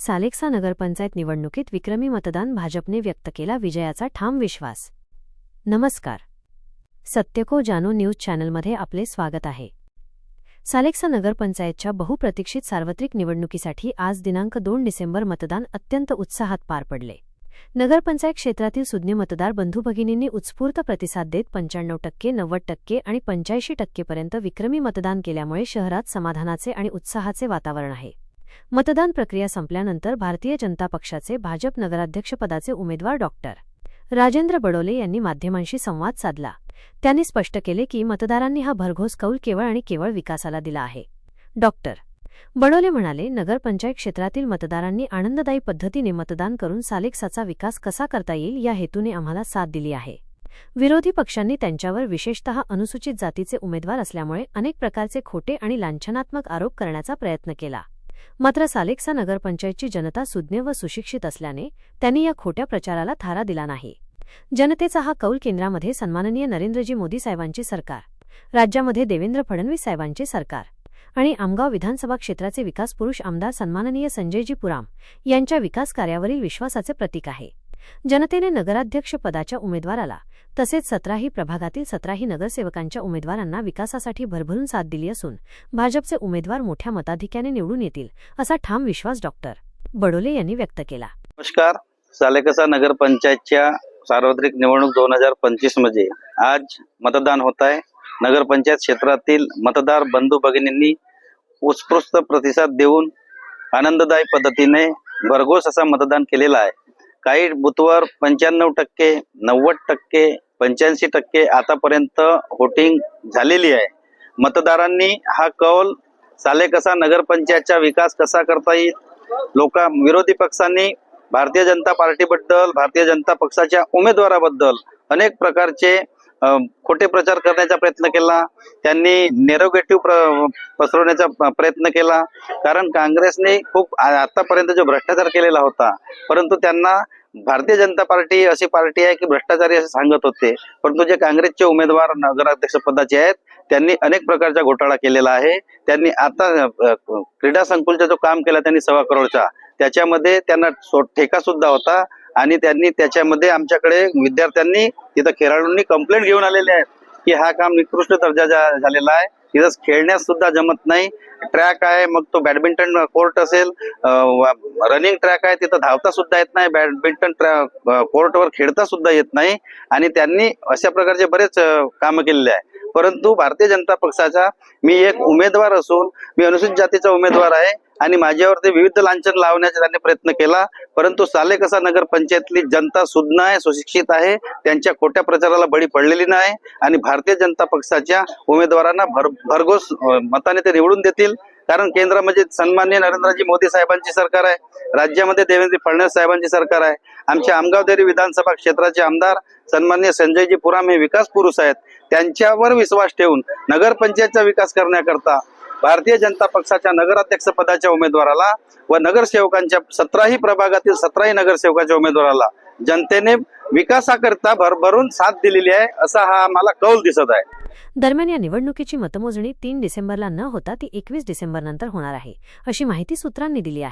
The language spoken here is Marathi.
सालेक्सा नगरपंचायत निवडणुकीत विक्रमी मतदान भाजपने व्यक्त केला विजयाचा ठाम विश्वास. नमस्कार. सत्यको जानो न्यूज चॅनलमध्ये आपले स्वागत आहे. सालेक्सा नगरपंचायतच्या बहुप्रतीक्षित सार्वत्रिक निवडणुकीसाठी आज दिनांक दोन डिसेंबर मतदान अत्यंत उत्साहात पार पडले. नगरपंचायत क्षेत्रातील सुज्ञ मतदार बंधू भगिनींनी उत्स्फूर्त प्रतिसाद देत पंच्याण्णव टक्के नव्वद टक्के आणि पंच्याऐंशी टक्केपर्यंत विक्रमी मतदान केल्यामुळे शहरात समाधानाचे आणि उत्साहाचे वातावरण आहे. मतदान प्रक्रिया संपल्यानंतर भारतीय जनता पक्षाचे भाजप नगराध्यक्षपदाचे उमेदवार डॉक्टर राजेंद्र बडोले यांनी माध्यमांशी संवाद साधला. त्यांनी स्पष्ट केले की मतदारांनी हा भरघोस कौल केवळ आणि केवळ विकासाला दिला आहे. डॉक्टर बडोले म्हणाले नगरपंचायत क्षेत्रातील मतदारांनी आनंददायी पद्धतीने मतदान करून सालेक्साचा विकास कसा करता येईल या हेतूने आम्हाला साथ दिली आहे. विरोधी पक्षांनी त्यांच्यावर विशेषतः अनुसूचित जातीचे उमेदवार असल्यामुळे अनेक प्रकारचे खोटे आणि लांछनात्मक आरोप करण्याचा प्रयत्न केला. मात्र सालेक्सा नगरपंचायतची जनता सुज्ञ व सुशिक्षित असल्याने त्यांनी या खोट्या प्रचाराला थारा दिला नाही. जनतेचा हा कौल केंद्रामध्ये सन्माननीय नरेंद्रजी मोदी साहेबांचे सरकार राज्यामध्ये देवेंद्र फडणवीस साहेबांचे सरकार आणि आमगाव विधानसभा क्षेत्राचे विकास पुरुष आमदार सन्माननीय संजयजी पुराम यांच्या विकास कार्यावरील विश्वासाचे प्रतीक आहे. जनतेने नगराध्यक्ष पदाच्या उमेदवाराला तसेच सतराही प्रभागातील सतराही नगरसेवकांच्या उमेदवारांना विकासासाठी भरभरून साथ दिली असून भाजपचे उमेदवार मोठ्या मताधिक्याने निवडून येतील असा ठाम विश्वास डॉक्टर बडोले यांनी व्यक्त केला. नमस्कार. सालेकसा नगरपंचायतच्या सार्वत्रिक निवडणूक दोन हजार पंचवीसमध्ये आज मतदान होत आहे नगरपंचायत क्षेत्रातील मतदार बंधू भगिनींनी उत्स्फूर्त प्रतिसाद देऊन आनंददायी पद्धतीने भरघोस असा मतदान केलेलं आहे. काही बुथवर पंच्याण्णव टक्के नव्वद टक्के पंच्याऐंशी टक्के आतापर्यंत व्होटिंग झालेली आहे. मतदारांनी हा कौल सालेकसा नगरपंचायतचा विकास कसा करता येईल? लोक विरोधी पक्षांनी भारतीय जनता पार्टीबद्दल भारतीय जनता पक्षाच्या उमेदवाराबद्दल अनेक प्रकारचे खोटे प्रचार करण्याचा प्रयत्न केला. त्यांनी नेरोगेटिव्ह पसरवण्याचा प्रयत्न केला. कारण काँग्रेसने खूप आतापर्यंत जो भ्रष्टाचार केलेला होता परंतु त्यांना भारतीय जनता पार्टी अशी पार्टी आहे की भ्रष्टाचारी असे सांगत होते. परंतु जे काँग्रेसचे उमेदवार नगराध्यक्ष पदाचे आहेत त्यांनी अनेक प्रकारचा घोटाळा केलेला आहे. त्यांनी आता क्रीडा संकुलचा जो काम केला त्यांनी सव्वा करोडचा त्याच्यामध्ये त्यांना ठेका सुद्धा होता. आणि त्यांनी त्याच्यामध्ये आमच्याकडे विद्यार्थ्यांनी तिथं खेळाडूंनी कंप्लेंट घेऊन आलेले आहेत की हा काम निकृष्ट दर्जाचा झालेला आहे. तिथं खेळण्यास सुद्धा जमत नाही. ट्रॅक आहे मग तो बॅडमिंटन कोर्ट असेल रनिंग ट्रॅक आहे तिथं धावता सुद्धा येत नाही. बॅडमिंटन कोर्टवर खेळता सुद्धा येत नाही. आणि त्यांनी अशा प्रकारचे बरेच काम केलेले आहे. परंतु भारतीय जनता पक्षाचा मी एक उमेदवार असून मी अनुसूचित जातीचा उमेदवार आहे. आणि माझ्यावरती विविध लांछन लावण्याचा त्यांनी प्रयत्न केला. परंतु सालेकसा नगर पंचायतली जनता सुज्ञ आहे सुशिक्षित आहे. त्यांच्या खोट्या प्रचाराला बळी पडलेली नाही. आणि भारतीय जनता पक्षाच्या उमेदवारांना भर भरघोस मताने ते निवडून देतील. कारण केंद्रामध्ये सन्मान्य नरेंद्रजी मोदी साहेबांची सरकार आहे. राज्यामध्ये देवेंद्र फडणवीस साहेबांची सरकार आहे. आमच्या आमगाव देरी विधानसभा क्षेत्राचे आमदार सन्मान्य संजयजी पुराम हे विकास पुरुष आहेत. त्यांच्यावर विश्वास ठेवून नगरपंचायतचा विकास करण्याकरता भारतीय जनता पक्षाच्या नगराध्यक्ष पदाच्या उमेदवाराला व नगरसेवकांच्या सतराही प्रभागातील सतराही नगरसेवकाच्या उमेदवाराला जनतेने विकासाकरता भरभरून साथ दिलेली आहे असा हा आम्हाला कौल दिसत आहे. दरम्यान या निवडणुकीची मतमोजणी तीन डिसेंबरला न होता ती एकवीस डिसेंबर नंतर होणार आहे अशी माहिती सूत्रांनी दिली आहे.